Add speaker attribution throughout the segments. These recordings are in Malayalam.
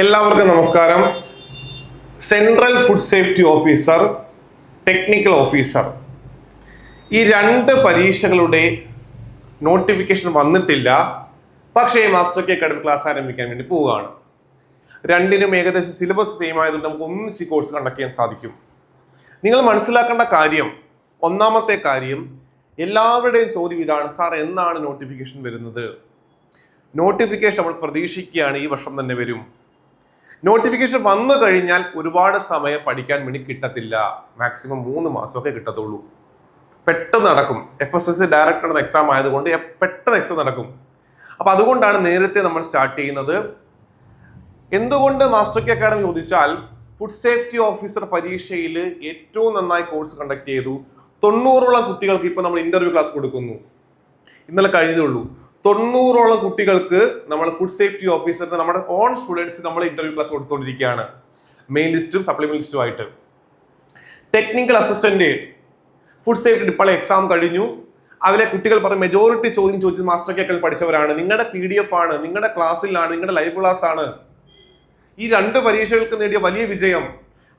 Speaker 1: എല്ലാവർക്കും നമസ്കാരം. Central food safety officer technical officer ഈ രണ്ട് പരീക്ഷകളുടെ നോട്ടിഫിക്കേഷൻ വന്നിട്ടില്ല. പക്ഷേ മാസ്റ്റർ കെ അക്കാഡമി ക്ലാസ് ആരംഭിക്കാൻ വേണ്ടി പോവുകയാണ്. രണ്ടിനും ഏകദേശം സിലബസ് സെയിം ആയതുകൊണ്ട് നമുക്ക് ഒന്നിച്ച് കോഴ്സ് കണ്ടക്ട് ചെയ്യാൻ സാധിക്കും. നിങ്ങൾ മനസ്സിലാക്കേണ്ട കാര്യം ഒന്നാമത്തെ കാര്യം എല്ലാവരുടെയും ചോദ്യം ഇതാണ് സാർ എന്നാണ് നോട്ടിഫിക്കേഷൻ വരുന്നത്? നോട്ടിഫിക്കേഷൻ നമ്മൾ പ്രതീക്ഷിക്കുകയാണ് ഈ വർഷം തന്നെ വരും. നോട്ടിഫിക്കേഷൻ വന്നു കഴിഞ്ഞാൽ ഒരുപാട് സമയം പഠിക്കാൻ വേണ്ടി കിട്ടത്തില്ല. മാക്സിമം മൂന്ന് മാസമൊക്കെ കിട്ടത്തുള്ളൂ. പെട്ടെന്ന് നടക്കും. F S S C director exam ആയതുകൊണ്ട് പെട്ടെന്ന് എക്സാം നടക്കും. അപ്പൊ അതുകൊണ്ടാണ് നേരത്തെ നമ്മൾ സ്റ്റാർട്ട് ചെയ്യുന്നത്. എന്തുകൊണ്ട് മാസ്റ്റർ കെ അക്കാഡമി ചോദിച്ചാൽ ഫുഡ് സേഫ്റ്റി ഓഫീസർ പരീക്ഷയിൽ ഏറ്റവും നന്നായി കോഴ്സ് കണ്ടക്ട് ചെയ്തു. തൊണ്ണൂറോളം കുട്ടികൾക്ക് ഇപ്പൊ നമ്മൾ ഇന്റർവ്യൂ ക്ലാസ് കൊടുക്കുന്നു. ഇന്നലെ കഴിഞ്ഞതേ ഉള്ളൂ. തൊണ്ണൂറോളം കുട്ടികൾക്ക് നമ്മൾ ഫുഡ് സേഫ്റ്റി ഓഫീസറിന് നമ്മുടെ ഓൺ സ്റ്റുഡൻസ് നമ്മൾ ഇന്റർവ്യൂ ക്ലാസ് കൊടുത്തുകൊണ്ടിരിക്കുകയാണ് മെയിൻ ലിസ്റ്റും സപ്ലിമെന്റ് ലിസ്റ്റും ആയിട്ട്. ടെക്നിക്കൽ അസിസ്റ്റന്റ് ഫുഡ് സേഫ്റ്റി ഡിപ്പാളെ എക്സാം കഴിഞ്ഞു. അതിലെ കുട്ടികൾ പറഞ്ഞ മെജോറിറ്റി ചോദ്യം ചോദിച്ചത് മാസ്റ്റർ കേക്കൽ പഠിച്ചവരാണ്. നിങ്ങളുടെ പി ഡി എഫ് ആണ് നിങ്ങളുടെ ക്ലാസ്സിലാണ് നിങ്ങളുടെ ലൈവ് ക്ലാസ് ആണ്. ഈ രണ്ട് പരീക്ഷകൾക്ക് നേടിയ വലിയ വിജയം.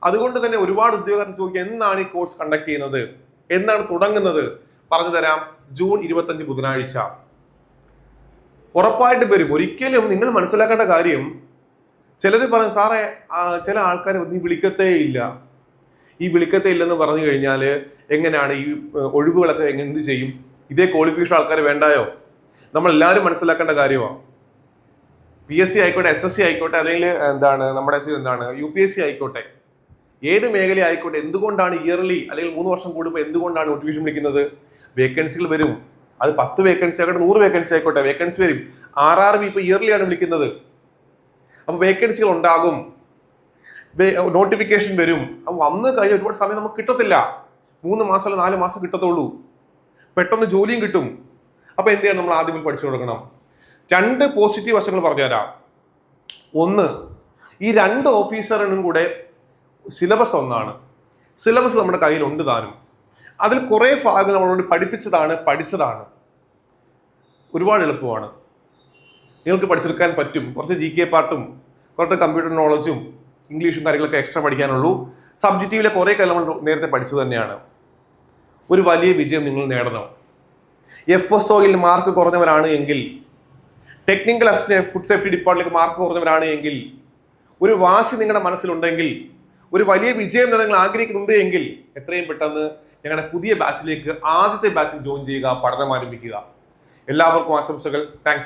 Speaker 1: അതുകൊണ്ട് തന്നെ ഒരുപാട് ഉദ്യോഗസ്ഥർ ചോദിക്കുക എന്നാണ് ഈ കോഴ്സ് കണ്ടക്ട് ചെയ്യുന്നത്? എന്നാണ് തുടങ്ങുന്നത്? പറഞ്ഞു തരാം ജൂൺ ഇരുപത്തഞ്ച് ബുധനാഴ്ച. ഉറപ്പായിട്ട് വരും. ഒരിക്കലും നിങ്ങൾ മനസ്സിലാക്കേണ്ട കാര്യം ചിലർ പറയും സാറേ ചില ആൾക്കാർ നീ വിളിക്കത്തേ ഇല്ല. ഈ വിളിക്കത്തേ ഇല്ലെന്ന് പറഞ്ഞു കഴിഞ്ഞാൽ എങ്ങനെയാണ് ഈ ഒഴിവുകളൊക്കെ എന്ത് ചെയ്യും? ഇതേ ക്വാളിഫിക്കേഷൻ ആൾക്കാർ വേണ്ടായോ? നമ്മൾ എല്ലാവരും മനസ്സിലാക്കേണ്ട കാര്യമാണ് പി എസ് സി ആയിക്കോട്ടെ എസ് എസ് സി ആയിക്കോട്ടെ അല്ലെങ്കിൽ എന്താണ് നമ്മുടെ എന്താണ് യു പി എസ് സി ആയിക്കോട്ടെ. ഏത് മേഖല ആയിക്കോട്ടെ എന്തുകൊണ്ടാണ് ഇയർലി അല്ലെങ്കിൽ മൂന്ന് വർഷം കൂടുമ്പോൾ എന്തുകൊണ്ടാണ് നോട്ടിഫിക്കേഷൻ വിളിക്കുന്നത്? വേക്കൻസികൾ വരും. അത് പത്ത് വേക്കൻസി ആയിക്കോട്ടെ നൂറ് വേക്കൻസി ആയിക്കോട്ടെ വേക്കൻസി വരും. ആർ ആർ ബി ഇപ്പൊ ഇയർലി ആണ് വിളിക്കുന്നത്. അപ്പൊ വേക്കൻസികൾ ഉണ്ടാകും നോട്ടിഫിക്കേഷൻ വരും. അപ്പൊ വന്നു കഴിഞ്ഞാൽ ഒരുപാട് സമയം നമുക്ക് കിട്ടത്തില്ല. മൂന്ന് മാസം അല്ല നാല് മാസം കിട്ടത്തുള്ളൂ. പെട്ടെന്ന് ജോലിയും കിട്ടും. അപ്പൊ എന്ത് ചെയ്യണം നമ്മൾ ആദ്യം പഠിച്ചു കൊടുക്കണം. രണ്ട് പോസിറ്റീവ് വശങ്ങൾ പറഞ്ഞുതരാം. ഒന്ന് ഈ രണ്ട് ഓഫീസറിനും കൂടെ സിലബസ് ഒന്നാണ്. സിലബസ് നമ്മുടെ കയ്യിലുണ്ട് താനും. അതിൽ കുറേ ഭാഗങ്ങൾ നമ്മളോട് പഠിപ്പിച്ചതാണ് പഠിച്ചതാണ്. ഒരുപാട് എളുപ്പമാണ്. നിങ്ങൾക്ക് പഠിച്ചെടുക്കാൻ പറ്റും. കുറച്ച് ജി കെ പാർട്ടും കുറച്ച് കമ്പ്യൂട്ടർ നോളജും ഇംഗ്ലീഷും കാര്യങ്ങളൊക്കെ എക്സ്ട്രാ പഠിക്കാനുള്ളൂ. സബ്ജക്റ്റീവിലെ കുറേ കാലം നമ്മൾ നേരത്തെ പഠിച്ചു തന്നെയാണ്. ഒരു വലിയ വിജയം നിങ്ങൾ നേടണം. എഫ് എസ് ഒയിൽ മാർക്ക് കുറഞ്ഞവരാണ് എങ്കിൽ technical assistant food safety department mark കുറഞ്ഞവരാണ് എങ്കിൽ ഒരു വാശി നിങ്ങളുടെ മനസ്സിലുണ്ടെങ്കിൽ ഒരു വലിയ വിജയം നിങ്ങൾ ആഗ്രഹിക്കുന്നുണ്ട് എങ്കിൽ എത്രയും പെട്ടെന്ന് ഞങ്ങളുടെ പുതിയ ബാച്ചിലേക്ക് ആദ്യത്തെ ബാച്ചിൽ ജോയിൻ ചെയ്യുക പഠനം ആരംഭിക്കുക. എല്ലാവർക്കും ആശംസകൾ. താങ്ക്